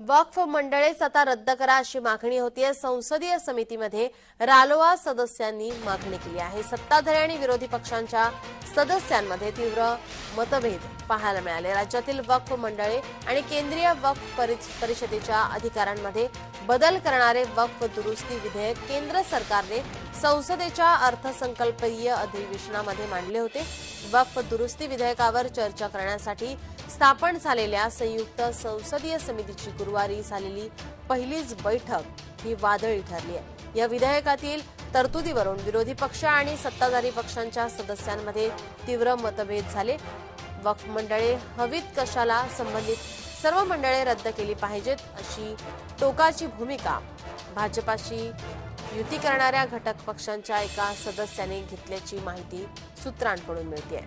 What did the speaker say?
वक्फ मंडळेच आता रद्द करा अशी मागणी होतीये. संसदीय समितीमध्ये रालोआ सदस्यांनी मागणी केली आहे. सत्ताधारी आणि विरोधी पक्षांच्या सदस्यांमध्ये तीव्र मतभेद पाहायला मिळाले. राज्यातील वक्फ मंडळे आणि केंद्रीय वक्फ परिषदेच्या अधिकारांमध्ये बदल करणारे वक्फ दुरुस्ती विधेयक केंद्र सरकारने संसदेच्या अर्थसंकल्पीय अधिवेशनामध्ये मांडले होते. वक्फ दुरुस्ती विधेयकावर चर्चा करण्यासाठी स्थापन झालेल्या संयुक्त संसदीय समितीची गुरुवारी झालेली पहिलीच बैठक ही वादळी ठरली आहे. या विधेयकातील तरतुदीवरून विरोधी पक्ष आणि सत्ताधारी पक्षांच्या सदस्यांमध्ये तीव्र मतभेद झाले. वक्फ मंडळे हवीत कशाला संबंधित सर्व मंडळे रद्द केली पाहिजेत अशी टोकाची भूमिका भाजपाशी युती करणाऱ्या घटक पक्षांच्या एका सदस्याने घेतल्याची माहिती सूत्रांकडून मिळते